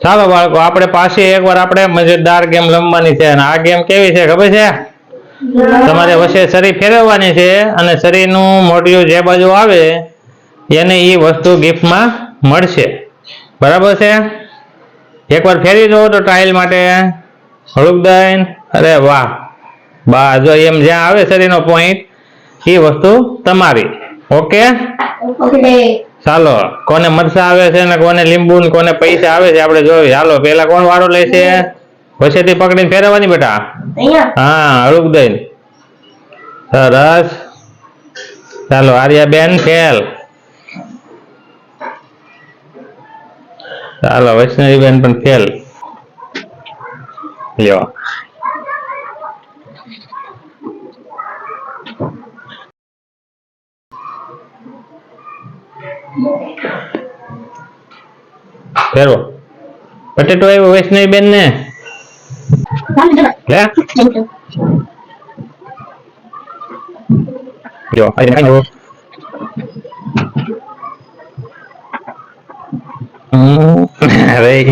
ચાલો બાળકો, આપણે પાછી એકવાર આપણે મજેદાર ગેમ રમવાની છે અને આ ગેમ કેવી છે ખબર છે? તમારે વચ્ચે શરીર ફેરવવાની છે અને શરીરનું મોટિયું જે બાજુ આવે, એને એ વસ્તુ ગિફ્ટમાં મળશે. બરાબર છે? એકવાર ફેરવી દો તો ટ્રાયલ માટે. હળુકદાન અરે વાહ! બા, જો એમ જ્યાં આવે શરીરનો પોઈન્ટ એ વસ્તુ તમારી. ઓકે ઓકે ચાલો કોને મરસા આવે છે ને કોને લીંબુ ને કોને પૈસા આવે છે આપણે જોઈએ હાલો પેલા કોણ વારો લેશે વચ્ચેથી પકડીને ફેરવવાની બેટા. હા હળુક દઈ સરસ. ચાલો આર્યાબેન ફેલ. ચાલો વૈષ્ણવીબેન પણ ફેલ. લ્યો. ફેરવો પટેટો આવ્યો વૈષ્ણવીબેન ને લે જો અહીં અહીં હમ અરે એ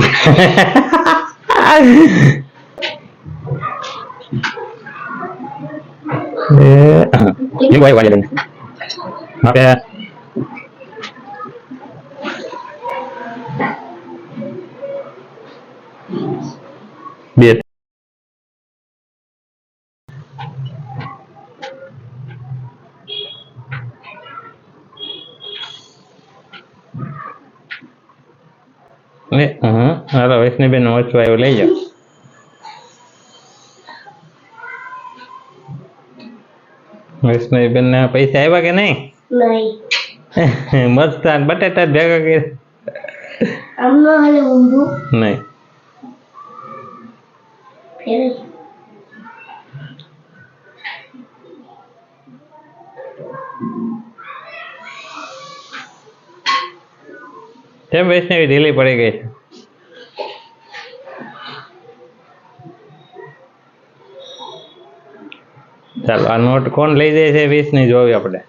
લીંબુ આવ્યું આજે લઈને. આપે બે ને હં હાલો વૈષ્ણવીબેન ઓછું આવ્યું લઈ જાઓ વૈષ્ણવીબેન ના પૈસા આવ્યા કે નહીં મસ્ત બટેટા ભેગા કે નહીં કેમ વૈષ્ણવી ઢીલી પડી ગઈ છે. ચાલો, આ નોટ કોણ લઈ જાય છે? વીસની જોવી આપણે.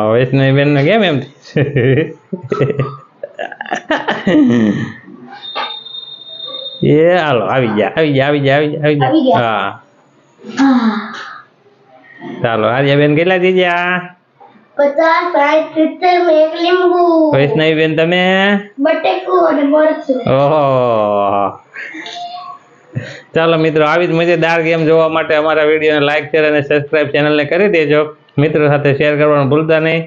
વૈષ્ણવી બેન ને કેમ એમ? એ હાલો આવી ગયા આવી ગયા આવી ગયા આવી ગયા આવી ગયા? હા. ચાલો ચાલો આર્યાબેન કેટલા દીધા પચાસ સાઠ સિત્તેર ને લીંબુ. વૈષ્ણવી બેન તમે? બટેકું અને મરચું. ઓહો. ચાલો મિત્રો, આવી જ મજેદાર ગેમ જોવા માટે અમારા વિડીયોને લાઇક શેર અને સબસ્ક્રાઇબ ચેનલને કરી દેજો. મિત્રો સાથે શેર કરવાનું ભૂલતા નહીં.